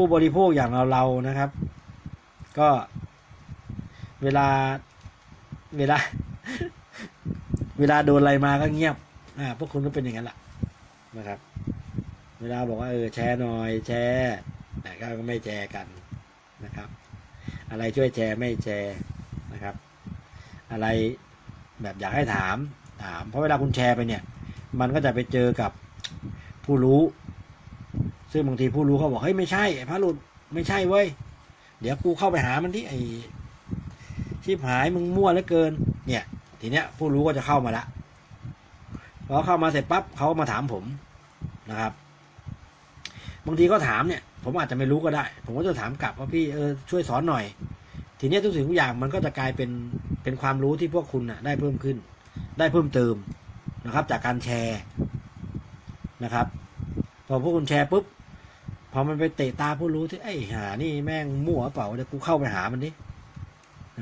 ผู้บริโภคอย่างเราเรานะครับ ก็เวลาเวลา เวลาโดนอะไรมาก็เงียบ อ่า พวกคุณก็เป็นอย่างนั้นแหละนะครับ เวลาบอกว่าเออแชร์หน่อยแชร์แต่ก็ไม่แชร์กันนะครับ อะไรช่วยแชร์ไม่แชร์นะครับ อะไรแบบอยากให้ถามถาม เพราะเวลาคุณแชร์ไปเนี่ย มันก็จะไปเจอกับผู้รู้ ซึ่งบางทีผู้รู้เขาบอกเฮ้ยไม่ใช่ไอ้พระหลุดไม่ใช่เว้ย เดี๋ยวกูเข้าไปหามันที่ไอ้ชิบหายมึงมั่วเหลือเกิน เนี่ย ทีเนี้ย ผู้รู้ก็จะเข้ามาละพอเข้ามาเสร็จปั๊บเขาก็มาถามผมนะครับบางทีก็ถามเนี่ย ผมอาจจะไม่รู้ก็ได้ ผมก็จะถามกลับว่าพี่เออช่วยสอนหน่อย ทีเนี้ยทุกสิ่งทุกอย่างมันก็จะกลายเป็นเป็นความรู้ที่พวกคุณน่ะได้เพิ่มขึ้น ได้เพิ่มเติมนะครับ จากการแชร์นะครับ พอพวกคุณแชร์ปุ๊บ พอมันไปเตะตาผู้รู้ที่ไอ้หานี่แม่งมั่วเปล่าเดี๋ยวกูเข้าไปหามันดิ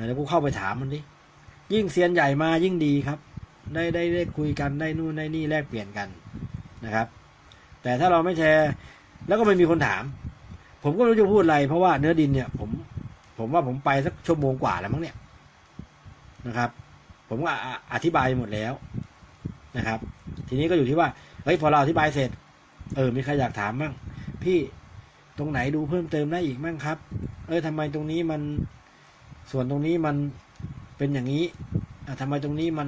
เดี๋ยวกูเข้าไปถามมันดิยิ่งเซียนใหญ่มายิ่งดีครับ ได้ได้ได้คุยกันได้นู่นได้นี่แลกเปลี่ยนกันนะครับ แต่ถ้าเราไม่แชร์ แล้วก็ไม่มีคนถาม ผมก็ไม่รู้จะพูดอะไรเพราะว่าเนื้อดินเนี่ย ผม ผมว่าผมไปสักชั่วโมงกว่าแล้วมั้งเนี่ยนะครับ ผมก็อะอธิบายหมดแล้วนะครับ ทีนี้ก็อยู่ที่ว่าเฮ้ยพอเราอธิบายเสร็จ เออมีใครอยากถามบ้าง พี่ตรงไหนดูเพิ่มเติมได้อีกมั่งครับ เออทำไมตรงนี้มัน ส่วนตรงนี้มันเป็นอย่างนี้อะทำไมตรงนี้มัน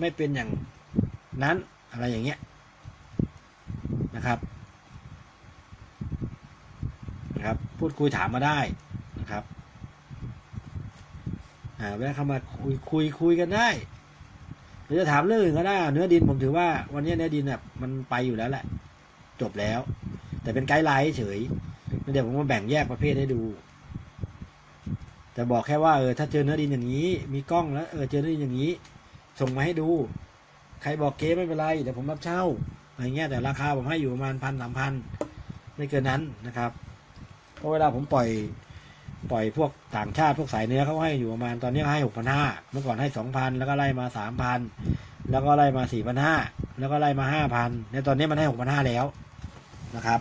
ไม่เป็นอย่างนั้นอะไรอย่างเงี้ยนะครับนะครับ พูดคุยถามมาได้นะครับอ่าแวะเข้ามาคุยคุยคุยกันได้หรือจะถามเรื่องอื่นก็ได้ เนื้อดินผมถือว่าวันนี้เนื้อดินเนี่ยมันไปอยู่แล้วแหละ จบแล้ว แต่เป็นไกด์ไลน์เฉยเดี๋ยวผมมาแบ่งแยกประเภทให้ดู แต่บอกแค่ว่าเออถ้าเจอเนื้อดินอย่างนี้ มีกล้องแล้วเออเจอเนื้อดินอย่างนี้ ส่งมาให้ดู ใครบอกเก๊ไม่เป็นไรเดี๋ยวผมรับเช่าอะไรเงี้ยแต่ราคาผมให้อยู่ประมาณพันสามพันไม่เกินนั้นนะครับเพราะเวลาผมปล่อยปล่อยพวกต่างชาติพวกสายเนื้อเขาให้อยู่ประมาณตอนนี้เขาให้หกพันห้าเมื่อก่อนให้สองพันแล้วก็ไล่มาสามพันแล้วก็ไล่มาสี่พันห้าแล้วก็ไล่มาห้าพันในตอนนี้มันให้หกพันห้าแล้ว นะครับ